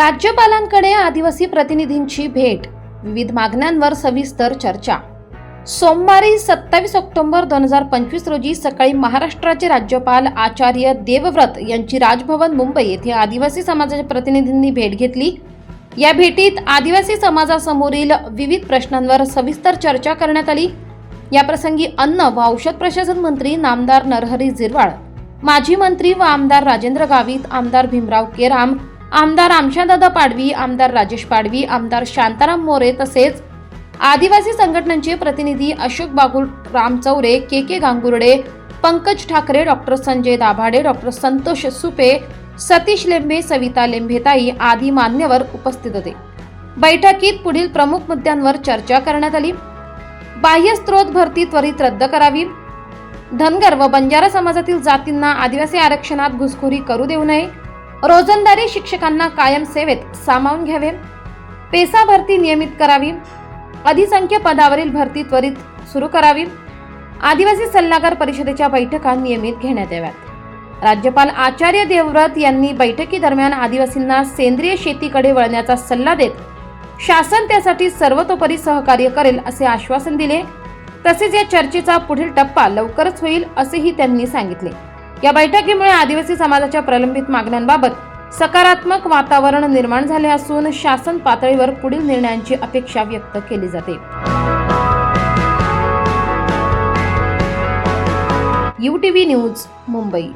राज्यपालांकडे आदिवासी प्रतिनिधींची भेट. विविध मागण्यांवर सविस्तर चर्चा. सोमवारी सत्तावीस ऑक्टोबर दोन हजार पंचवीस रोजी सकाळी महाराष्ट्राचे राज्यपाल आचार्य देवव्रत यांची राजभवन मुंबई येथे आदिवासी समाजाच्या प्रतिनिधींनी भेट घेतली. या भेटीत आदिवासी समाजासमोरील विविध प्रश्नांवर सविस्तर चर्चा करण्यात आली. याप्रसंगी अन्न व औषध प्रशासन मंत्री नामदार नरहरी झिरवाळ माजी मंत्री व आमदार राजेंद्र गावित आमदार भीमराव केराम आमदार आमशादादा पाडवी आमदार राजेश पाडवी आमदार शांताराम मोरे तसेच आदिवासी संघटनांचे प्रतिनिधी Ashok Bagul Ram Chaure K K Gangurde Pankaj Thackeray doctor Sanjay Dabhade doctor Santosh Supe Satish Lembe Savita लेंभेताई आदी मान्यवर उपस्थित होते. बैठकीत पुढील प्रमुख मुद्द्यांवर चर्चा करण्यात आली. बाह्य स्त्रोत भरती त्वरित रद्द करावी. धनगर व बंजारा समाजातील जातींना आदिवासी आरक्षणात घुसखोरी करू देऊ नये. रोजंदारी शिक्षकांना कायम सेवेत सामावून घ्यावे. पेसा भरती नियमित करावी. अधिसंख्य पदावरील भरती त्वरित सुरू करावी. आदिवासी सल्लागार परिषदेच्या बैठका नियमित घेण्यात याव्यात. राज्यपाल आचार्य देवव्रत यांनी बैठकीदरम्यान आदिवासींना सेंद्रिय शेतीकडे वळण्याचा सल्ला देत शासन त्यासाठी सर्वतोपरी सहकार्य करेल असे आश्वासन दिले. तसेच या चर्चेचा पुढील टप्पा लवकरच होईल असेही त्यांनी सांगितले. या बैठकीमुळे आदिवासी समाजाच्या प्रलंबित मागण्यांबाबत सकारात्मक वातावरण निर्माण झाले असून शासन पातळीवर पुढील निर्णयांची अपेक्षा व्यक्त केली जाते. U T V news Mumbai.